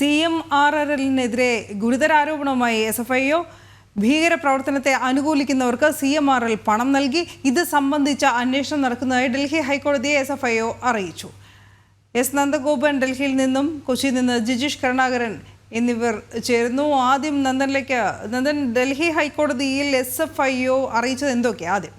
C M R R എല്ലിനെതിരെ ഗുരുതര ആരോപണവുമായി എസ് എഫ് ഐ ഒ ഭീകരപ്രവർത്തനത്തെ അനുകൂലിക്കുന്നവർക്ക് സി എം ആർ എൽ പണം നൽകി. ഇത് സംബന്ധിച്ച അന്വേഷണം നടക്കുന്നതായി ഡൽഹി ഹൈക്കോടതിയെ എസ് എഫ് ഐ ഒ അറിയിച്ചു. എസ് നന്ദഗോപൻ ഡൽഹിയിൽ നിന്നും കൊച്ചിയിൽ നിന്ന് ജിജീഷ് കരുണാകരൻ എന്നിവർ ചേരുന്നു. ആദ്യം നന്ദനിലേക്ക് നന്ദൻ ഡൽഹി ഹൈക്കോടതിയിൽ എസ് എഫ് ഐ ഒ അറിയിച്ചത് എന്തൊക്കെയാണ് ആദ്യം.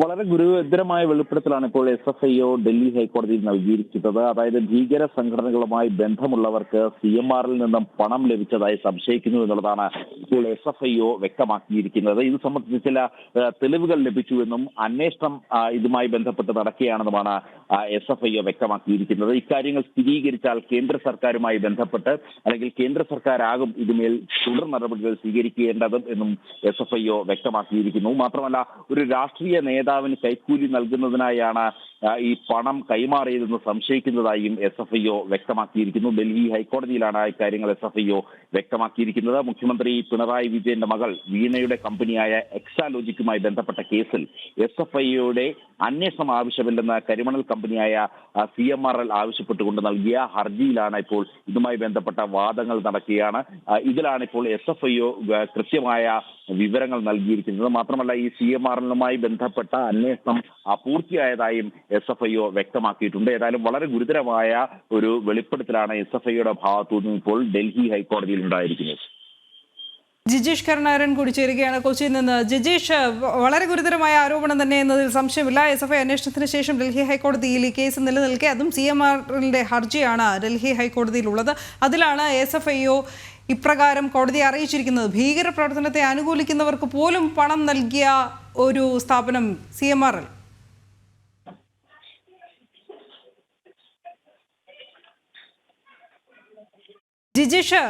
വളരെ ഗുരുതരമായ വെളിപ്പെടുത്തലാണ് ഇപ്പോൾ എസ് എഫ് ഐ ഡൽഹി ഹൈക്കോടതിയിൽ നൽകിയിരിക്കുന്നത്. അതായത് ഭീകര സംഘടനകളുമായി ബന്ധമുള്ളവർക്ക് സി എം ആറിൽ നിന്നും പണം ലഭിച്ചതായി സംശയിക്കുന്നു എന്നുള്ളതാണ് ഇപ്പോൾ എസ് എഫ് ഐ വ്യക്തമാക്കിയിരിക്കുന്നത്. ഇത് സംബന്ധിച്ച് ചില തെളിവുകൾ ലഭിച്ചുവെന്നും അന്വേഷണം ഇതുമായി ബന്ധപ്പെട്ട് നടക്കുകയാണെന്നുമാണ് എസ് എഫ് ഐ വ്യക്തമാക്കിയിരിക്കുന്നത്. ഇക്കാര്യങ്ങൾ സ്ഥിരീകരിച്ചാൽ കേന്ദ്ര സർക്കാരുമായി ബന്ധപ്പെട്ട് അല്ലെങ്കിൽ കേന്ദ്ര സർക്കാരാകും ഇതുമേൽ തുടർ നടപടികൾ സ്വീകരിക്കേണ്ടതും എന്നും എസ് എഫ് ഐ വ്യക്തമാക്കിയിരിക്കുന്നു. മാത്രമല്ല ഒരു രാഷ്ട്രീയ നേതാവിന് കൈക്കൂലി നൽകുന്നതിനായാണ് ഈ പണം കൈമാറിയതെന്ന് സംശയിക്കുന്നതായും എസ് എഫ് ഐ വ്യക്തമാക്കിയിരിക്കുന്നു. ഡൽഹി ഹൈക്കോടതിയിലാണ് ഇക്കാര്യങ്ങൾ എസ് എഫ് ഐ വ്യക്തമാക്കിയിരിക്കുന്നത്. മുഖ്യമന്ത്രി പിണറായി വിജയന്റെ മകൾ വീണയുടെ കമ്പനിയായ എക്സാലോജിക്കുമായി ബന്ധപ്പെട്ട കേസിൽ എസ് എഫ് ഐയുടെ അന്വേഷണം ആവശ്യമില്ലെന്ന് കരിമണൽ കമ്പനിയായ സി എം ആർ എൽ ആവശ്യപ്പെട്ടുകൊണ്ട് നൽകിയ ഹർജിയിലാണ് ഇപ്പോൾ ഇതുമായി ബന്ധപ്പെട്ട വാദങ്ങൾ നടക്കുകയാണ്. ഇതിലാണ് ഇപ്പോൾ എസ് എഫ് ഐ കൃത്യമായ വിവരങ്ങൾ നൽകിയിരിക്കുന്നത്. മാത്രമല്ല ഈ സി എം ആർ എല്ലുമായി ബന്ധപ്പെട്ട അന്വേഷണം ആ, പൂർത്തിയായതായും എസ് എഫ് ഐ ഒ വ്യക്തമാക്കിയിട്ടുണ്ട്. ഏതായാലും വളരെ ഗുരുതരമായ ഒരു വെളിപ്പെടുത്തലാണ് എസ് എഫ് ഐയുടെ ഭാഗത്തുനിന്ന് ഇപ്പോൾ ഡൽഹി ഹൈക്കോടതിയിൽ ഉണ്ടായിരിക്കുന്നത്. ജിജീഷ് കരുണാകരൻ കൂടി ചേരുകയാണ് കൊച്ചിയിൽ നിന്ന്. ജിജീഷ് വളരെ ഗുരുതരമായ ആരോപണം തന്നെ എന്നതിൽ സംശയമില്ല. എസ് എഫ് ഐ അന്വേഷണത്തിന് ശേഷം ഡൽഹി ഹൈക്കോടതിയിൽ ഈ കേസ് നിലനിൽക്കെ. അതും സി എം ആറിന്റെ ഹർജിയാണ് ഡൽഹി ഹൈക്കോടതിയിലുള്ളത്. അതിലാണ് എസ് എഫ് ഐ ഒ ഇപ്രകാരം കോടതിയെ അറിയിച്ചിരിക്കുന്നത്. ഭീകരപ്രവർത്തനത്തെ അനുകൂലിക്കുന്നവർക്ക് പോലും പണം നൽകിയ ഒരു സ്ഥാപനം C M R L Jijish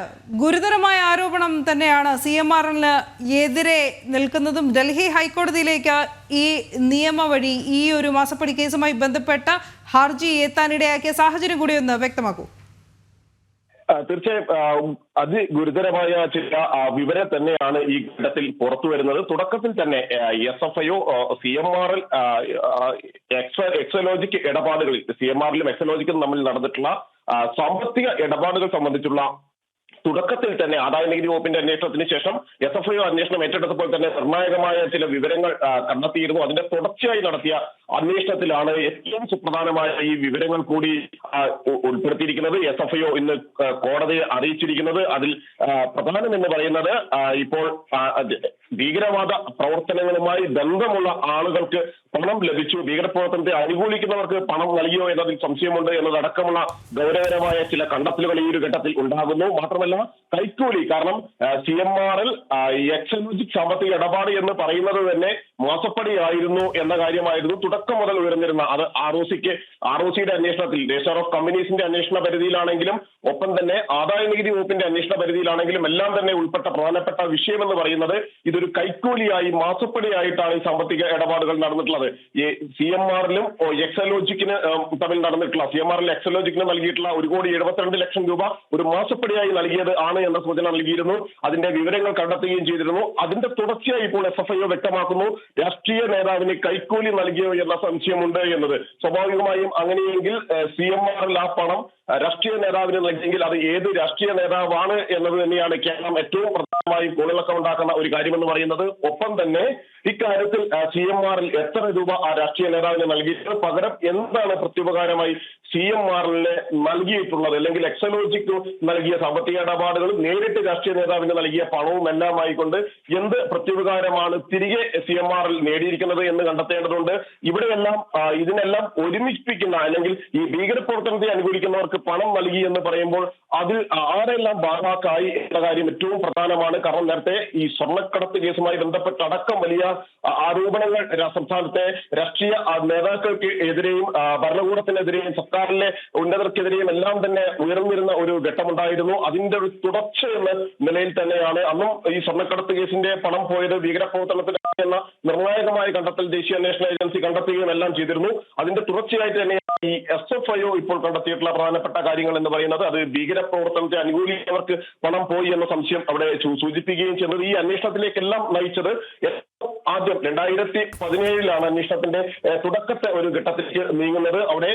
ഗുരുതരമായ ആരോപണം തന്നെയാണ് സി എം ആർ എല്ലിന് എതിരെ നിൽക്കുന്നതും. ഡൽഹി ഹൈക്കോടതിയിലേക്ക് ഈ നിയമ വഴി ഈ ഒരു മാസപ്പടി കേസുമായി ബന്ധപ്പെട്ട ഹർജി എത്താനിടയാക്കിയ സാഹചര്യം കൂടി ഒന്ന് വ്യക്തമാക്കൂ. തീർച്ചയായും അതി അതിഗുരുതരമായ ചില വിവരം തന്നെയാണ് ഈ ഘട്ടത്തിൽ പുറത്തു വരുന്നത്. തുടക്കത്തിൽ തന്നെ S F I O C M R L ഇടപാടുകളിൽ സി എം ആറിലും എക്സലോജിക്കും തമ്മിൽ നടന്നിട്ടുള്ള സാമ്പത്തിക ഇടപാടുകൾ സംബന്ധിച്ചുള്ള തുടക്കത്തിൽ തന്നെ ആദായ നികുതി വകുപ്പിന്റെ അന്വേഷണത്തിന് ശേഷം എസ് എഫ് ഐ അന്വേഷണം ഏറ്റെടുത്തപ്പോൾ തന്നെ നിർണായകമായ ചില വിവരങ്ങൾ കണ്ടെത്തിയിരുന്നു. അതിന്റെ തുടർച്ചയായി നടത്തിയ അന്വേഷണത്തിലാണ് ഏറ്റവും സുപ്രധാനമായ ഈ വിവരങ്ങൾ കൂടി ഉൾപ്പെടുത്തിയിരിക്കുന്നത്. എസ് എഫ് ഐ ഇന്ന് കോടതിയെ അറിയിച്ചിരിക്കുന്നത്. അതിൽ പ്രധാനം എന്ന് പറയുന്നത് ഇപ്പോൾ ഭീകരവാദ പ്രവർത്തനങ്ങളുമായി ബന്ധമുള്ള ആളുകൾക്ക് പണം ലഭിച്ചു. ഭീകരപ്രവർത്തനത്തെ അനുകൂലിക്കുന്നവർക്ക് പണം നൽകിയോ എന്നതിൽ സംശയമുണ്ട് എന്നതടക്കമുള്ള ഗൗരവകരമായ ചില കണ്ടെത്തലുകൾ ഈ ഒരു ഘട്ടത്തിൽ ഉണ്ടാകുന്നു. മാത്രമല്ല കൈക്കൂലി. കാരണം C M R L Exalogic സാമ്പത്തിക ഇടപാട് എന്ന് പറയുന്നത് തന്നെ മോശപ്പടിയായിരുന്നു എന്ന കാര്യമായിരുന്നു തുടക്കം മുതൽ ഉയർന്നിരുന്ന അത് ആർ ഒ സിക്ക് ആർ ഒ സിയുടെ അന്വേഷണത്തിൽ രജിസ്റ്റർ ഓഫ് കമ്പനീസിന്റെ അന്വേഷണ പരിധിയിലാണെങ്കിലും ഒപ്പം തന്നെ ആദായ നികുതി വകുപ്പിന്റെ അന്വേഷണ പരിധിയിലാണെങ്കിലും എല്ലാം തന്നെ ഉൾപ്പെട്ട പ്രധാനപ്പെട്ട വിഷയം എന്ന് പറയുന്നത് ഇതൊരു കൈക്കൂലിയായി മാസപ്പടിയായിട്ടാണ് ഈ സാമ്പത്തിക ഇടപാടുകൾ നടന്നിട്ടുള്ളത്. സി എം ആറിലും എക്സലോജിക്കിന് തമ്മിൽ നടന്നിട്ടുള്ള സി എം ആറിൽ എക്സലോജിക്കിന് നൽകിയിട്ടുള്ള ഒരു കോടി എഴുപത്തിരണ്ട് ലക്ഷം രൂപ ഒരു മാസപ്പടിയായി നൽകിയത് ആണ് എന്ന സൂചന നൽകിയിരുന്നു. അതിന്റെ വിവരങ്ങൾ കണ്ടെത്തുകയും ചെയ്തിരുന്നു. അതിന്റെ തുടർച്ചയായി ഇപ്പോൾ എസ് എഫ് ഐ വ്യക്തമാക്കുന്നു. രാഷ്ട്രീയ നേതാവിന് കൈക്കൂലി നൽകിയോ എന്ന സംശയമുണ്ട് എന്നത്. സ്വാഭാവികമായും അങ്ങനെയെങ്കിൽ സി എം ആറിൽ ആ പണം രാഷ്ട്രീയ നേതാവിന് നൽകിയെങ്കിൽ അത് ഏത് രാഷ്ട്രീയ നേതാവാണ് എന്നത് തന്നെയാണ് കേരളം ഏറ്റവും പ്രധാനമായും കോളിളക്കം ഉണ്ടാക്കുന്ന ഒരു കാര്യമെന്ന് പറയുന്നത്. ഒപ്പം തന്നെ ഇക്കാര്യത്തിൽ സി എം ആറിൽ എത്ര രൂപ ആ രാഷ്ട്രീയ നേതാവിന് നൽകിയിട്ട് പകരം എന്താണ് പ്രത്യുപകാരമായി സി എം നൽകിയിട്ടുള്ളത്? അല്ലെങ്കിൽ എക്സലോജിക്ക് നൽകിയ സാമ്പത്തിക ഇടപാടുകൾ നേരിട്ട് രാഷ്ട്രീയ നേതാവിന് നൽകിയ പണവും എല്ലാം ആയിക്കൊണ്ട് എന്ത് പ്രത്യുപകാരമാണ് തിരികെ സി എം ആറിൽ നേടിയിരിക്കുന്നത് എന്ന് കണ്ടെത്തേണ്ടതുണ്ട്. ഇവിടെയെല്ലാം ഇതിനെല്ലാം ഒരുമിപ്പിക്കുന്ന അല്ലെങ്കിൽ ഈ ഭീകരപ്രവർത്തനത്തെ അനുകൂലിക്കുന്നവർക്ക് പണം നൽകി എന്ന് പറയുമ്പോൾ അതിൽ ആരെല്ലാം ഭാഗമാക്കായി എന്ന കാര്യം ഏറ്റവും പ്രധാനമാണ്. കാരണം നേരത്തെ ഈ സ്വർണക്കടത്ത് കേസുമായി ബന്ധപ്പെട്ട് അടക്കം വലിയ ആരോപണങ്ങൾ സംസ്ഥാനത്തെ രാഷ്ട്രീയ നേതാക്കൾക്ക് എതിരെയും ഭരണകൂടത്തിനെതിരെയും സർക്കാരിലെ ഉന്നതർക്കെതിരെയും എല്ലാം തന്നെ ഉയർന്നിരുന്ന ഒരു ഘട്ടമുണ്ടായിരുന്നു. അതിന്റെ ഒരു തുടർച്ച എന്ന നിലയിൽ തന്നെയാണ്. അന്നും ഈ സ്വർണക്കടത്ത് കേസിന്റെ പണം പോയത് ഭീകരപ്രവർത്തനത്തിന് എന്ന നിർണായകമായ കണ്ടെത്തൽ ദേശീയ അന്വേഷണ ഏജൻസി കണ്ടെത്തുകയും എല്ലാം ചെയ്തിരുന്നു. അതിന്റെ തുടർച്ചയായിട്ട് തന്നെ ഈ എസ് എഫ് ഐ ഇപ്പോൾ കണ്ടെത്തിയിട്ടുള്ള പ്രധാനപ്പെട്ട കാര്യങ്ങൾ എന്ന് പറയുന്നത് അത് ഭീകരപ്രവർത്തനത്തെ അനുകൂലിച്ചവർക്ക് പണം പോയി എന്ന സംശയം അവിടെ സൂചിപ്പിക്കുകയും ചെയ്തത്. ഈ അന്വേഷണത്തിലേക്കെല്ലാം നയിച്ചത് ആദ്യം രണ്ടായിരത്തി പതിനേഴിലാണ് അന്വേഷണത്തിന്റെ തുടക്കത്തെ ഒരു ഘട്ടത്തിലേക്ക് നീങ്ങുന്നത്. അവിടെ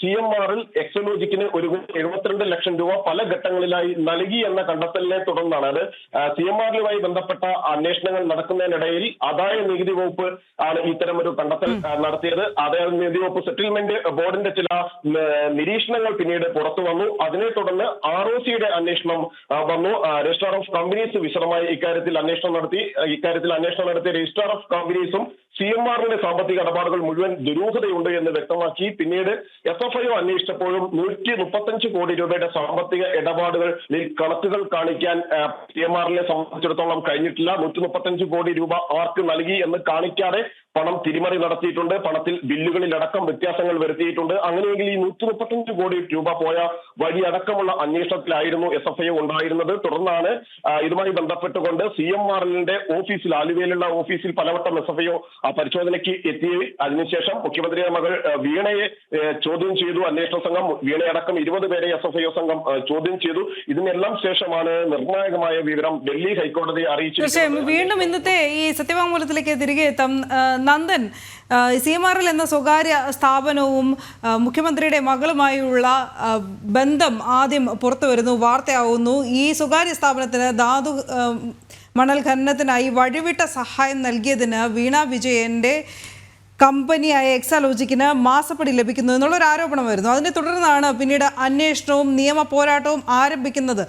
സി എം ആറിൽ എക്സോലോജിക്കിന് ഒരു എഴുപത്തിരണ്ട് ലക്ഷം രൂപ പല ഘട്ടങ്ങളിലായി നൽകി എന്ന കണ്ടെത്തലിനെ തുടർന്നാണ് അത്. സി എം ആറിലുമായി ബന്ധപ്പെട്ട അന്വേഷണങ്ങൾ നടക്കുന്നതിനിടയിൽ ആദായ നികുതി വകുപ്പ് ആണ് ഇത്തരം ഒരു കണ്ടെത്തൽ നടത്തിയത്. ആദായ നികുതി വകുപ്പ് സെറ്റിൽമെന്റ് ബോർഡിന്റെ ചില നിരീക്ഷണങ്ങൾ പിന്നീട് പുറത്തു വന്നു. അതിനെ തുടർന്ന് ആർ ഒ സിയുടെ അന്വേഷണം വന്നു. രജിസ്ട്രാർ ഓഫ് കമ്പനീസ് വിശദമായി ഇക്കാര്യത്തിൽ അന്വേഷണം നടത്തി ഇക്കാര്യത്തിൽ അന്വേഷണം നടത്തിയ രജിസ്ട്രാർ ഓഫ് കമ്പനീസും സി എം ആറിന്റെ സാമ്പത്തിക ഇടപാടുകൾ മുഴുവൻ ദുരൂഹതയുണ്ട് എന്ന് വ്യക്തമാക്കി. പിന്നീട് എസ് എഫ് ഐ അന്വേഷിച്ചപ്പോഴും നൂറ്റി മുപ്പത്തഞ്ച് കോടി രൂപയുടെ സാമ്പത്തിക ഇടപാടുകളിൽ കണക്കുകൾ കാണിക്കാൻ സി എം ആറിനെ സംബന്ധിച്ചിടത്തോളം കഴിഞ്ഞിട്ടില്ല. നൂറ്റി മുപ്പത്തഞ്ച് കോടി രൂപ ആർക്ക് നൽകി എന്ന് കാണിക്കാതെ പണം തിരിമറി നടത്തിയിട്ടുണ്ട്. പണത്തിൽ ബില്ലുകളിൽ അടക്കം വ്യത്യാസങ്ങൾ വരുത്തിയിട്ടുണ്ട്. അങ്ങനെയെങ്കിൽ ഈ നൂറ്റി മുപ്പത്തഞ്ച് കോടി രൂപ പോയ വഴി അടക്കമുള്ള അന്വേഷണത്തിലായിരുന്നു എസ് എഫ് ഐ ഉണ്ടായിരുന്നത്. തുടർന്നാണ് ഇതുമായി ബന്ധപ്പെട്ടുകൊണ്ട് സി എം ആറിന്റെ ഓഫീസിൽ ആലുവയിലുള്ള ഓഫീസിൽ പലവട്ടം എസ് എഫ് ഐ പരിശോധനയ്ക്ക് എത്തി അതിനുശേഷം മുഖ്യമന്ത്രിയുടെ മകൾ വീണയെ ചോദ്യം ചെയ്തു. അന്വേഷണ സംഘം വീണയടക്കം ഇരുപത് പേരെ എസ് എഫ് ഐ സംഘം ചോദ്യം ചെയ്തു. ഇതിനെല്ലാം ശേഷമാണ് നിർണായകമായ വിവരം ഡൽഹി ഹൈക്കോടതി തീർച്ചയായും. വീണ്ടും ഇന്നത്തെ ഈ സത്യവാങ്മൂലത്തിലേക്ക് തിരികെ എത്താം. Nandan C M R L എന്ന സ്വകാര്യ സ്ഥാപനവും മുഖ്യമന്ത്രിയുടെ മകളുമായുള്ള ബന്ധം ആദ്യം പുറത്തു വരുന്നു വാർത്തയാവുന്നു. ഈ സ്വകാര്യ സ്ഥാപനത്തിന് ധാതു മണൽ ഖനനത്തിനായി വഴിവിട്ട സഹായം നൽകിയതിന് വീണ വിജയന്റെ കമ്പനിയായ എക്സാലോജിക്കിന് മാസപ്പടി ലഭിക്കുന്നു എന്നുള്ളൊരു ആരോപണം വരുന്നു. അതിനെ തുടർന്നാണ് പിന്നീട് അന്വേഷണവും നിയമ പോരാട്ടവും ആരംഭിക്കുന്നത്.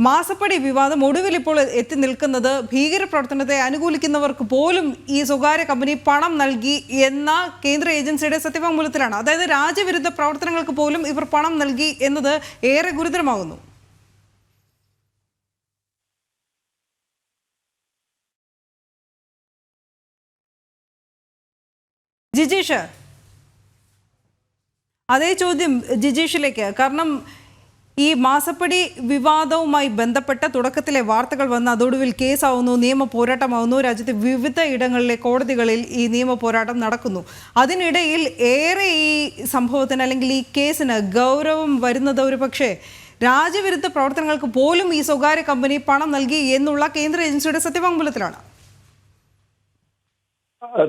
മാസപ്പടി വിവാദം ഒടുവിൽ ഇപ്പോൾ എത്തി നിൽക്കുന്നത് ഭീകരപ്രവർത്തനത്തെ അനുകൂലിക്കുന്നവർക്ക് പോലും ഈ സ്വകാര്യ കമ്പനി പണം നൽകി എന്ന കേന്ദ്ര ഏജൻസിയുടെ സത്യവാങ്മൂലത്തിലാണ്. അതായത് രാജ്യവിരുദ്ധ പ്രവർത്തനങ്ങൾക്ക് പോലും ഇവർ പണം നൽകി എന്നത് ഏറെ ഗുരുതരമാകുന്നു. ജിജീഷ്. അതേ ചോദ്യം ജിജീഷിലേക്ക്. കാരണം ഈ മാസപ്പടി വിവാദവുമായി ബന്ധപ്പെട്ട തുടക്കത്തിലെ വാർത്തകൾ വന്ന് അതോടുവിൽ കേസാവുന്നു നിയമ പോരാട്ടമാവുന്നു. രാജ്യത്തെ വിവിധ ഇടങ്ങളിലെ കോടതികളിൽ ഈ നിയമ പോരാട്ടം നടക്കുന്നു. അതിനിടയിൽ ഏറെ ഈ സംഭവത്തിന് അല്ലെങ്കിൽ ഈ കേസിന് ഗൗരവം വരുന്നത് ഒരു പക്ഷേ രാജ്യവിരുദ്ധ പ്രവർത്തനങ്ങൾക്ക് പോലും ഈ സ്വകാര്യ കമ്പനി പണം നൽകി എന്നുള്ള കേന്ദ്ര ഏജൻസിയുടെ സത്യവാങ്മൂലത്തിലാണ്.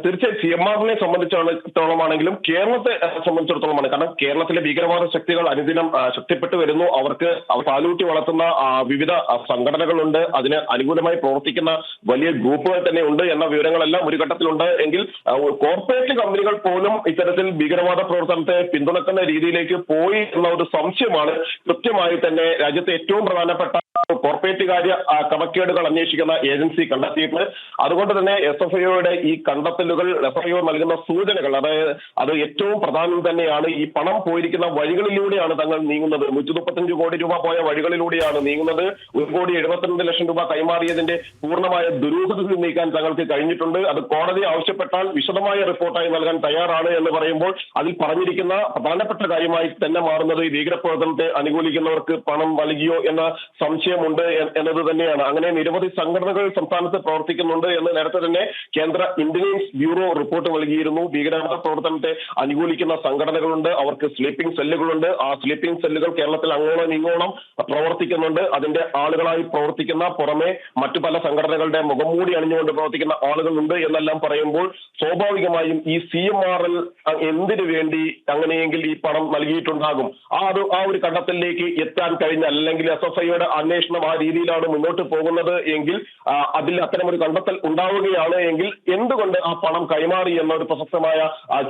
തീർച്ചയായും സി എം ആറിനെ സംബന്ധിച്ചിടത്തോളമാണെങ്കിലും കേരളത്തെ സംബന്ധിച്ചിടത്തോളമാണ്. കാരണം കേരളത്തിലെ ഭീകരവാദ ശക്തികൾ അനുദിനം ശക്തിപ്പെട്ടു വരുന്നു. അവർക്ക് അവർ പാലൂട്ടി വളർത്തുന്ന വിവിധ സംഘടനകളുണ്ട്. അതിന് അനുകൂലമായി പ്രവർത്തിക്കുന്ന വലിയ ഗ്രൂപ്പുകൾ തന്നെ ഉണ്ട് എന്ന വിവരങ്ങളെല്ലാം ഒരു ഘട്ടത്തിലുണ്ട് എങ്കിൽ കോർപ്പറേറ്റ് കമ്പനികൾ പോലും ഇത്തരത്തിൽ ഭീകരവാദ പ്രവർത്തനത്തെ പിന്തുണക്കുന്ന രീതിയിലേക്ക് പോയി എന്ന ഒരു സംശയമാണ് കൃത്യമായി തന്നെ രാജ്യത്തെ ഏറ്റവും പ്രധാനപ്പെട്ട കോർപ്പറേറ്റ് കാര്യ ക്രമക്കേടുകൾ അന്വേഷിക്കുന്ന ഏജൻസി കണ്ടെത്തിയിട്ടുണ്ട്. അതുകൊണ്ട് തന്നെ എസ് എഫ് ഐയുടെ ഈ കണ്ടെത്തലുകൾ എസ് എഫ് ഐ നൽകുന്ന സൂചനകൾ അതായത് അത് ഏറ്റവും പ്രധാനം തന്നെയാണ്. ഈ പണം പോയിരിക്കുന്ന വഴികളിലൂടെയാണ് തങ്ങൾ നീങ്ങുന്നത്. നൂറ്റി മുപ്പത്തഞ്ച് കോടി രൂപ പോയ വഴികളിലൂടെയാണ് നീങ്ങുന്നത്. ഒരു കോടി എഴുപത്തിരണ്ട് ലക്ഷം രൂപ കൈമാറിയതിന്റെ പൂർണമായ ദുരൂഹത നീക്കാൻ തങ്ങൾക്ക് കഴിഞ്ഞിട്ടുണ്ട്. അത് കോടതി ആവശ്യപ്പെട്ടാൽ വിശദമായ റിപ്പോർട്ടായി നൽകാൻ തയ്യാറാണ് എന്ന് പറയുമ്പോൾ അതിൽ പറഞ്ഞിരിക്കുന്ന പ്രധാനപ്പെട്ട കാര്യമായി തന്നെ മാറുന്നത് ഈ ഭീകരപ്രവർത്തനത്തെ അനുകൂലിക്കുന്നവർക്ക് പണം നൽകിയോ എന്ന സംശയമുണ്ട് എന്നത് തന്നെയാണ്. അങ്ങനെ നിരവധി സംഘടനകൾ സംസ്ഥാനത്ത് പ്രവർത്തിക്കുന്നുണ്ട് എന്ന് നേരത്തെ തന്നെ കേന്ദ്ര ഇന്റലിജൻസ് ബ്യൂറോ റിപ്പോർട്ട് നൽകിയിരുന്നു. ഭീകരവാദ പ്രവർത്തനത്തെ അനുകൂലിക്കുന്ന സംഘടനകളുണ്ട്. അവർക്ക് സ്ലീപ്പിംഗ് സെല്ലുകളുണ്ട് ആ സ്ലീപ്പിംഗ് സെല്ലുകൾ കേരളത്തിൽ അങ്ങോളം ഇങ്ങോളം പ്രവർത്തിക്കുന്നുണ്ട്. അതിന്റെ ആളുകളായി പ്രവർത്തിക്കുന്ന പുറമെ മറ്റു പല സംഘടനകളുടെ മുഖംമൂടി അണിഞ്ഞുകൊണ്ട് പ്രവർത്തിക്കുന്ന ആളുകളുണ്ട് എന്നെല്ലാം പറയുമ്പോൾ സ്വാഭാവികമായും ഈ സി എം ആർ എൽ എന്തിനു വേണ്ടി അങ്ങനെയെങ്കിൽ ഈ പണം നൽകിയിട്ടുണ്ടാകും? ആ ഒരു ആ ഒരു കണ്ടെത്തലിലേക്ക് എത്താൻ കഴിഞ്ഞ അല്ലെങ്കിൽ എസ് എഫ് ഐയുടെ അന്വേഷണം ആ രീതിയിലാണ് മുന്നോട്ട് പോകുന്നത് എങ്കിൽ അതിൽ അത്തരമൊരു കണ്ടെത്തൽ ഉണ്ടാവുകയാണ് എങ്കിൽ എന്തുകൊണ്ട് ആ പണം കൈമാറി എന്ന ഒരു പ്രസക്തമായ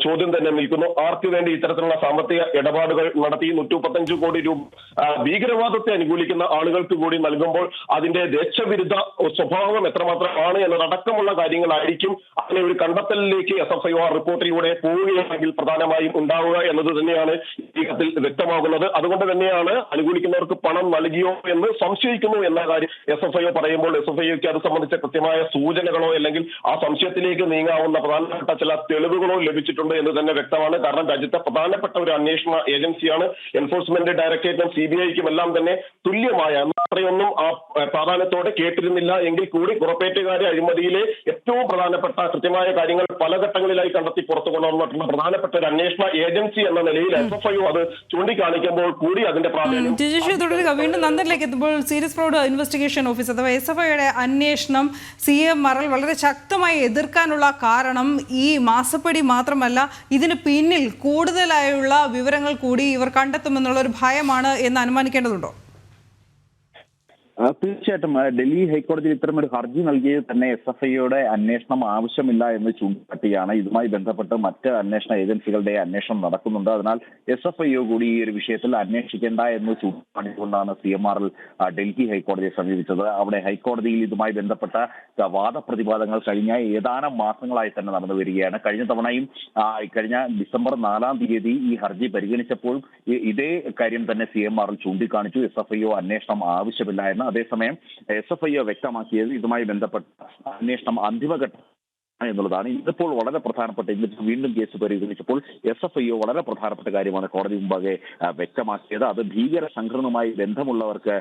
ചോദ്യം തന്നെ നിൽക്കുന്നു. ആർക്ക് വേണ്ടി ഇത്തരത്തിലുള്ള സാമ്പത്തിക ഇടപാടുകൾ നടത്തി നൂറ്റി കോടി രൂപ ഭീകരവാദത്തെ അനുകൂലിക്കുന്ന ആളുകൾക്ക് കൂടി നൽകുമ്പോൾ അതിന്റെ ദേശവിരുദ്ധ സ്വഭാവം എത്രമാത്രമാണ് എന്നതടക്കമുള്ള കാര്യങ്ങളായിരിക്കും അങ്ങനെ ഒരു കണ്ടെത്തലിലേക്ക് എസ് എഫ് ഐ ആർ റിപ്പോർട്ടിലൂടെ പോവുകയാണെങ്കിൽ പ്രധാനമായും ഉണ്ടാവുക എന്നത് തന്നെയാണ് കത്തിൽ വ്യക്തമാകുന്നത്. അതുകൊണ്ട് തന്നെയാണ് അനുകൂലിക്കുന്നവർക്ക് പണം നൽകിയോ എന്ന് സംശയിക്കുന്നു എന്ന കാര്യം എസ് എഫ് ഐ പറയുമ്പോൾ എസ് എഫ് ഐക്ക് അത് സംബന്ധിച്ച കൃത്യമായ സൂചനകളോ അല്ലെങ്കിൽ ആ സംശയത്തിലേക്ക് നീങ്ങാവുന്ന പ്രധാനപ്പെട്ട ചില തെളിവുകളോ ലഭിച്ചിട്ടുണ്ട് എന്ന് തന്നെ വ്യക്തമാണ്. കാരണം രാജ്യത്തെ പ്രധാനപ്പെട്ട ഒരു അന്വേഷണ ഏജൻസിയാണ് എൻഫോഴ്സ്മെന്റ് ഡയറക്ടറേറ്റും സി ബി ഐക്കും എല്ലാം തന്നെ തുല്യമായ. അത്രയൊന്നും ആ പ്രാധാന്യത്തോടെ കേട്ടിരുന്നില്ല. എങ്കിൽ കൂടി കുറപ്പേറ്റുകാരെ അഴിമതിയിലെ ഏറ്റവും പ്രധാനപ്പെട്ട കൃത്യമായ കാര്യങ്ങൾ പല ഘട്ടങ്ങളിലായി കണ്ടെത്തി പുറത്തു കൊണ്ടുവന്നിട്ടുള്ള പ്രധാനപ്പെട്ട ഒരു അന്വേഷണ ഏജൻസി എന്ന നിലയിൽ എസ് എഫ് ഐ അത് ചൂണ്ടിക്കാണിക്കുമ്പോൾ കൂടി അതിന്റെ പ്രാധാന്യം ജിജേഷ് തുടരുക. വീണ്ടും നന്ദനിലേക്ക് എത്തുമ്പോൾ സീരിയസ് ഫ്രോഡ് ഇൻവെസ്റ്റിഗേഷൻ ഓഫീസ് അഥവാ എസ് എഫ് ഐയുടെ അന്വേഷണം സി എം മറൽ വളരെ ശക്തമായി എതിർക്കാനുള്ള കാരണം ഈ മാസപ്പടി മാത്രമല്ല ഇതിന് പിന്നിൽ കൂടുതലായുള്ള വിവരങ്ങൾ കൂടി ഇവർ കണ്ടെത്തുമെന്നുള്ള ഒരു ഭയമാണ് എന്ന് അനുമാനിക്കേണ്ടതുണ്ടോ? തീർച്ചയായിട്ടും. ഡൽഹി ഹൈക്കോടതിയിൽ ഇത്തരമൊരു ഹർജി നൽകിയത് തന്നെ എസ് എഫ് ഐയുടെ അന്വേഷണം ആവശ്യമില്ല എന്ന് ചൂണ്ടിക്കാട്ടിയാണ്. ഇതുമായി ബന്ധപ്പെട്ട് മറ്റ് അന്വേഷണ ഏജൻസികളുടെ അന്വേഷണം നടക്കുന്നുണ്ട്. അതിനാൽ എസ് എഫ് ഐ കൂടി ഈ ഒരു വിഷയത്തിൽ അന്വേഷിക്കേണ്ട എന്ന് ചൂണ്ടിക്കാട്ടിക്കൊണ്ടാണ് സി എം ആറിൽ ഡൽഹി ഹൈക്കോടതിയെ സമീപിച്ചത്. അവിടെ ഹൈക്കോടതിയിൽ ഇതുമായി ബന്ധപ്പെട്ട വാദപ്രതിവാദങ്ങൾ കഴിഞ്ഞ ഏതാനും മാസങ്ങളായി തന്നെ നടന്നു വരികയാണ്. കഴിഞ്ഞ തവണയും കഴിഞ്ഞ ഡിസംബർ നാലാം തീയതി ഈ ഹർജി പരിഗണിച്ചപ്പോൾ ഇതേ കാര്യം തന്നെ സി എം ആറിൽ ചൂണ്ടിക്കാണിച്ചു. എസ് എഫ് ഐ അന്വേഷണം ആവശ്യമില്ല എന്ന് അതേസമയം എസ് എഫ് ഐ വ്യക്തമാക്കിയത് ഇതുമായി ബന്ധപ്പെട്ട അന്വേഷണം അന്തിമഘട്ട എന്നുള്ളതാണ്. ഇതിപ്പോൾ വളരെ പ്രധാനപ്പെട്ട ഇന്ന് വീണ്ടും കേസ് പരിഗണിച്ചപ്പോൾ എസ് എഫ് ഐ വളരെ പ്രധാനപ്പെട്ട കാര്യമാണ് കോടതി മുമ്പാകെ വ്യക്തമാക്കിയത്. അത് ഭീകര സംഘടനയുമായി ബന്ധമുള്ളവർക്ക്